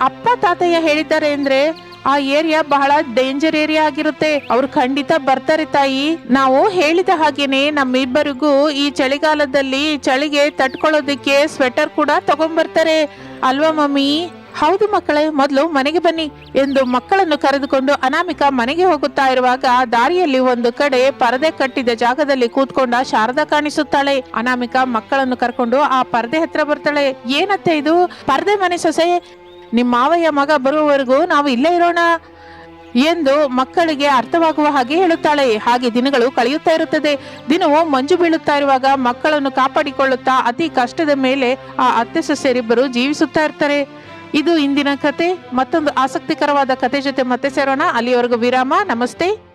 ಅಪ್ಪ ತಾತಯ್ಯ ಹೇಳಿದ್ದಾರೆ ಅಂದ್ರೆ ಆ ಏರಿಯಾ ಬಹಳ ಡೇಂಜರ್ ಏರಿಯಾ ಆಗಿರುತ್ತೆ. ಅವ್ರು ಖಂಡಿತ ಬರ್ತಾರೆ ತಾಯಿ. ನಾವು ಹೇಳಿದ ಹಾಗೇನೆ ನಮ್ಮಿಬ್ಬರಿಗೂ ಈ ಚಳಿಗಾಲದಲ್ಲಿ ಚಳಿಗೆ ತಟ್ಕೊಳ್ಳೋದಿಕ್ಕೆ ಸ್ವೆಟರ್ ಕೂಡ ತಗೊಂಡ್ಬರ್ತಾರೆ ಅಲ್ವಾ ಮಮ್ಮಿ? ಹೌದು ಮಕ್ಕಳೇ, ಮೊದಲು ಮನೆಗೆ ಬನ್ನಿ ಎಂದು ಮಕ್ಕಳನ್ನು ಕರೆದುಕೊಂಡು ಅನಾಮಿಕ ಮನೆಗೆ ಹೋಗುತ್ತಾ ಇರುವಾಗ ದಾರಿಯಲ್ಲಿ ಒಂದು ಕಡೆ ಪರದೆ ಕಟ್ಟಿದ ಜಾಗದಲ್ಲಿ ಕೂತ್ಕೊಂಡ ಶಾರದಾ ಕಾಣಿಸುತ್ತಾಳೆ. ಅನಾಮಿಕ ಮಕ್ಕಳನ್ನು ಕರ್ಕೊಂಡು ಆ ಪರದೆ ಹತ್ರ ಬರ್ತಾಳೆ. ಏನತ್ತೆ ಇದು? ಪರದೆ ಮನೆ ಸೊಸೆ? ನಿಮ್ಮ ಮಾವಯ್ಯ ಮಗ ಬರುವವರೆಗೂ ನಾವು ಇಲ್ಲೇ ಇರೋಣ ಎಂದು ಮಕ್ಕಳಿಗೆ ಅರ್ಥವಾಗುವ ಹಾಗೆ ಹೇಳುತ್ತಾಳೆ. ಹಾಗೆ ದಿನಗಳು ಕಳೆಯುತ್ತಾ ಇರುತ್ತದೆ. ದಿನವೂ ಮಂಜು ಬೀಳುತ್ತಾ ಇರುವಾಗ ಮಕ್ಕಳನ್ನು ಕಾಪಾಡಿಕೊಳ್ಳುತ್ತಾ ಅತಿ ಕಷ್ಟದ ಮೇಲೆ ಆ ಅತ್ತೆ ಸೊಸೆಯರಿಬ್ಬರು ಜೀವಿಸುತ್ತಾ ಇರ್ತಾರೆ. ಇದು ಇಂದಿನ ಕತೆ. ಮತ್ತೊಂದು ಆಸಕ್ತಿಕರವಾದ ಕತೆ ಜೊತೆ ಮತ್ತೆ ಸೇರೋಣ. ಅಲ್ಲಿವರೆಗೂ ವಿರಾಮ. ನಮಸ್ತೆ.